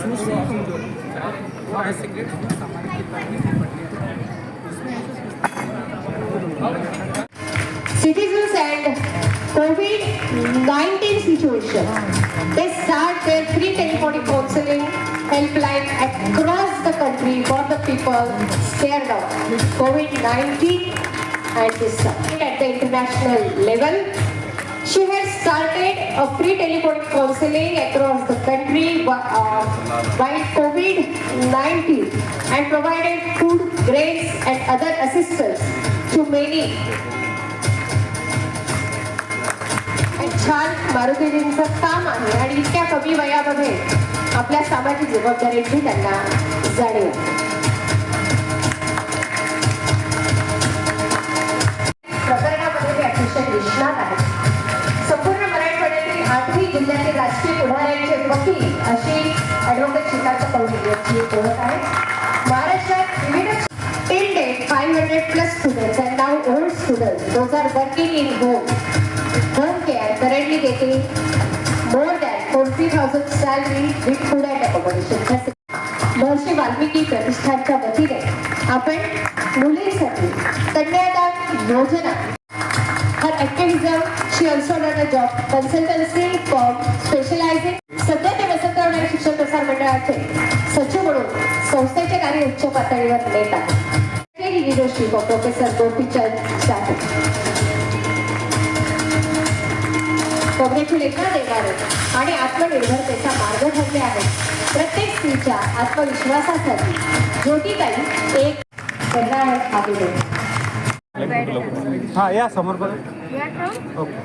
शुरू से ही कमजोर है और ऐसे ग्रेड सामान्य की प्राथमिक पढ़ने उसमें ऐसे citizens and COVID-19 situation. They start their free telephonic counseling helpline across the country for the people scared of COVID-19 and this at the international level. She has started a free telephonic counseling across the country uh, by COVID-19 and provided food, grains and other assistance to many छान मारुतीजींचं काम आहे आणि इतक्या कमी वयामध्ये आपल्या सामाजिक जबाबदारीची त्यांना जाणीव 500 plus students and now old students, those are working in home. Home care currently getting more than 40,000 salary with food and accommodation. महर्षी वाल्मिकी प्रतिष्ठानच्या वतीने आपण मुलींसाठी Kanyadan Yojana her activism she also done a job consultancy firm specialising सध्या ते वसंतराव शिक्षण प्रसार मंडळाचे सचिव म्हणून संस्थेचे कार्य उच्च पातळीवर नेत आहे आहेत leadership of professor Gopichand Shastri congratulation देणारे आणि आत्मनिर्भरतेचा मार्ग ठरले आहेत. प्रत्येक स्त्रीच्या आत्मविश्वासासाठी ज्योतिताई एक आलेले. हां या समोर ओके.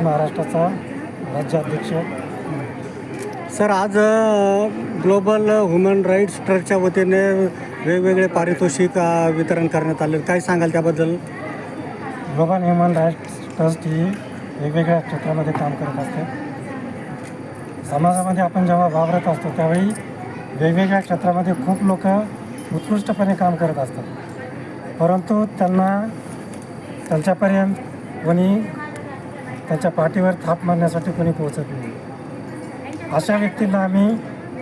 महाराष्ट्राचा राज्याध्यक्ष. सर आज ग्लोबल वुमन राईट्स ट्रस्टच्या वतीने वेगवेगळे पारितोषिक वितरण करण्यात आले. काय सांगाल त्याबद्दल? ग्लोबल ह्युमन राईट्स ट्रस्ट ही वेगवेगळ्या क्षेत्रामध्ये काम करत असते. समाजामध्ये आपण जेव्हा वावरत असतो त्यावेळी वेगवेगळ्या क्षेत्रामध्ये खूप लोक उत्कृष्टपणे काम करत असतात. परंतु त्यांना त्यांच्यापर्यंत कोणी त्यांच्या पाठीवर थाप मारण्यासाठी कोणी पोहोचत नाही. अशा व्यक्तींना आम्ही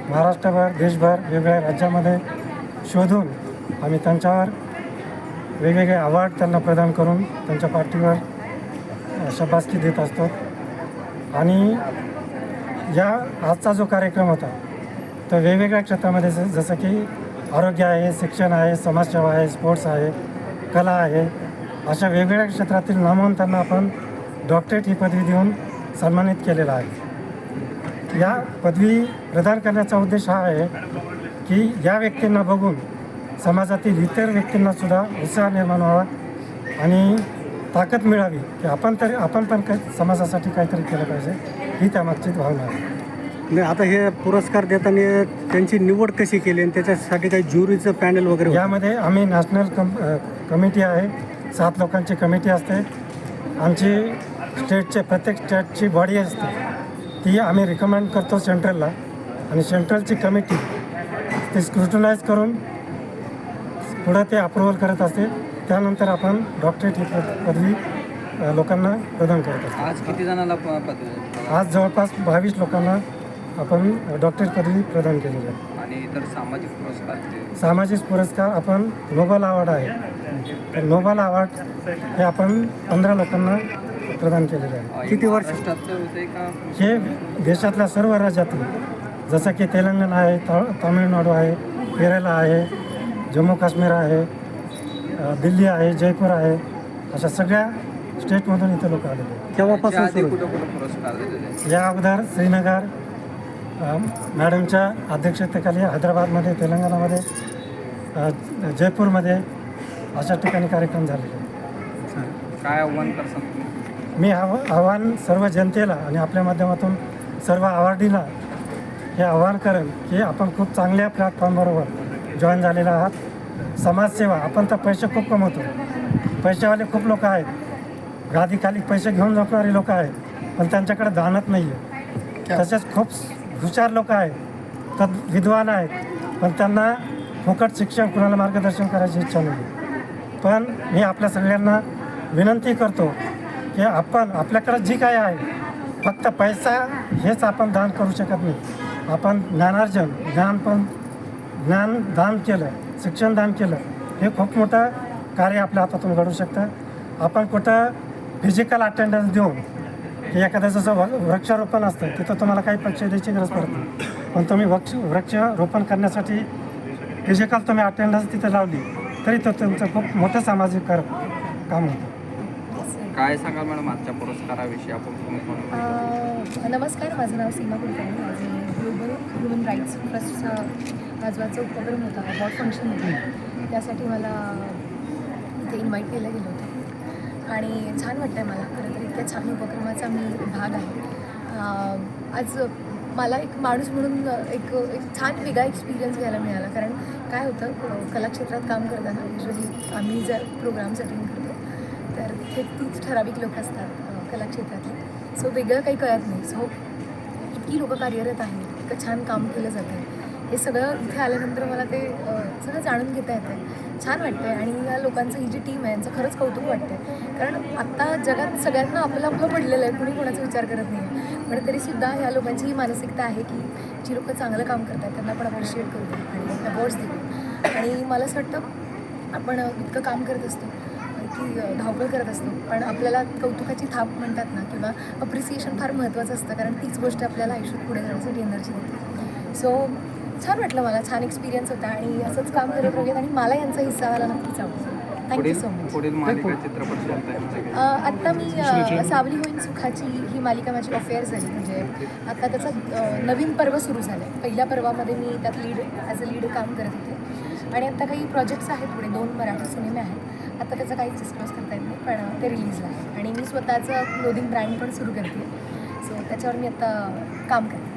महाराष्ट्रभर देशभर वेगवेगळ्या राज्यामध्ये शोधून आम्ही त्यांच्यावर वेगवेगळे अवॉर्ड त्यांना प्रदान करून त्यांच्या पाठीवर अ, शबासकी देत असतो. आणि या आजचा जो कार्यक्रम होता तो वेगवेगळ्या क्षेत्रामध्ये जसं की आरोग्य आहे शिक्षण आहे समाजसेवा आहे स्पोर्ट्स आहे कला आहे अशा वेगवेगळ्या क्षेत्रातील नामवंतांना आपण डॉक्टरेट ही पदवी देऊन सन्मानित केलेला आहे. या पदवी प्रदान करण्याचा उद्देश हा आहे की या व्यक्तींना बघून समाजातील इतर व्यक्तींना सुद्धा उत्साह निर्माण व्हावा आणि ताकद मिळावी की आपण तरी आपण पण काही समाजासाठी काहीतरी केलं पाहिजे ही त्यामागची भावना आहे. नाही आता हे पुरस्कार देताना त्यांची निवड कशी केली आणि त्याच्यासाठी काही ज्युरीचं पॅनल वगैरे? यामध्ये आम्ही नॅशनल कम कमिटी आहे सात लोकांची कमिटी असते. आमची स्टेटचे प्रत्येक स्टेटची बॉडी असते. ती आम्ही रिकमेंड करतो सेंट्रलला आणि सेंट्रलची कमिटी ती स्क्रुटनाईज करून पुढं ते अप्रुव्हल करत असते. त्यानंतर आपण डॉक्टरेट ही पद- पदवी लोकांना प्रदान करत असतो. आज किती जणांना आज जवळपास बावीस लोकांना आपण डॉक्टरेट पदवी प्रदान केलेली आहे. आणि इतर सामाजिक पुरस्कार सामाजिक पुरस्कार आपण नोबल अवॉर्ड आहे. तर नोबल अवॉर्ड हे आपण पंधरा लोकांना प्रदान केलेले आहे. किती वर्ष? हे देशातल्या सर्व राज्यातील जसं की तेलंगणा आहे ता तामिळनाडू आहे केरळ आहे जम्मू काश्मीर आहे दिल्ली आहे जयपूर आहे अशा सगळ्या स्टेटमधून इथे लोक आलेले केव्हापासून सुरू? या अगोदर श्रीनगर मॅडमच्या अध्यक्षतेखाली हैदराबादमध्ये तेलंगणामध्ये जयपूरमध्ये अशा ठिकाणी कार्यक्रम झालेले. काय आव्हान तुम्ही? मी आव आव्हान सर्व जनतेला आणि आपल्या माध्यमातून सर्व अवॉर्डीला हे आव्हान करेन की आपण खूप चांगल्या प्लॅटफॉर्मबरोबर जॉईन झालेला आहात. समाजसेवा आपण तर पैसे खूप कमवतो. पैसेवाले खूप लोक आहेत. गादीखाली पैसे घेऊन झोपणारे लोक आहेत पण त्यांच्याकडे दानत नाही आहे तसेच खूप हुशार लोक आहेत तर विद्वान आहेत पण त्यांना फुकट शिक्षण कुणाला मार्गदर्शन करायची इच्छा नाही पण मी आपल्या सगळ्यांना विनंती करतो की आपण आपल्याकडे जी काय आहे फक्त पैसा हेच आपण दान करू शकत नाही. आपण ज्ञानार्जन ज्ञान पण ज्ञान दान केलं शिक्षण दान केलं हे खूप मोठं कार्य आपल्या हातातून घडू शकतं. आपण कुठं फिजिकल अटेंडन्स देऊन की एखाद्याचं जसं व- वृक्षारोपण असतं तिथं तुम्हाला काही पैसे द्यायची गरज पडत नाही. पण तुम्ही वृक्ष वृक्षारोपण करण्यासाठी फिजिकल तुम्ही अटेंडन्स तिथे लावली तरी तो तुमचं खूप मोठं सामाजिक कर काम होतं. काय सांगाल मॅडम आजच्या पुरस्काराविषयी आपण कोण नमस्कार माझं नाव सीमा कुलकर्णी. माझे ग्लोबल ह्युमन राईट्स ट्रस्टचा आज उपक्रम होता अवॉर्ड फंक्शन होतं. त्यासाठी मला इथे इन्व्हाइट केलं गेलं होतं. आणि छान वाटतं आहे मला. खरं तर इतक्या छान उपक्रमाचा मी भाग आहे. आज मला एक माणूस म्हणून एक एक छान वेगळा एक्सपिरियन्स घ्यायला मिळाला. कारण काय होतं क- कलाक्षेत्रात काम करताना युजली आम्ही जर प्रोग्राम्स अटेंड तर तिथे तीच ठराविक लोक असतात कलाक्षेत्रातले. सो वेगळं काही कळत नाही. सो इतकी लोकं कार्यरत आहेत इतकं छान काम केलं जातं हे सगळं इथे आल्यानंतर मला ते सगळं जाणून घेता येतं छान वाटतं आहे आणि या लोकांचं ही जी टीम आहे यांचं खरंच कौतुक वाटतं आहे कारण आत्ता जगात सगळ्यांना आपलं आपलं पडलेलं आहे कुणी कोणाचा विचार करत नाही आहे पण तरीसुद्धा ह्या लोकांची ही मानसिकता आहे की जी लोकं चांगलं काम करतात त्यांना आपण अप्रिशिएट करू आणि अवॉर्ड्स देऊ. आणि मला असं वाटतं आपण इतकं काम करत असतो. की धावपळ करत असतो. पण आपल्याला कौतुकाची थाप म्हणतात ना किंवा अप्रिसिएशन फार महत्त्वाचं असतं कारण तीच गोष्ट आपल्याला आयुष्यात पुढे जाण्यासाठी एनर्जी देते. सो छान वाटलं मला छान एक्सपिरियन्स होता आणि असंच काम करत राहूयात आणि मला यांचा हिस्सा व्हायला नक्कीच आवडतो थँक्यू सो मच पुढील मालिका चित्रपट कोणता आहे अ, आत्ता मी अ, सावली होईन सुखाची ही मालिका माझी अफेअर झाली. म्हणजे आता त्याचा अ, नवीन पर्व सुरू झालं आहे पहिल्या पर्वामध्ये मी त्यात लीड ॲज अ लीड काम करत होते. आणि आता काही प्रोजेक्ट्स आहेत पुढे दोन मराठी सिनेमे आहेत. आता त्याचं काहीच डिस्क्लोज करता येत नाही पण ते रिलीजला आहे आणि मी स्वतःचं क्लोदिंग ब्रँड पण सुरू करते. सो त्याच्यावर मी आता काम करते.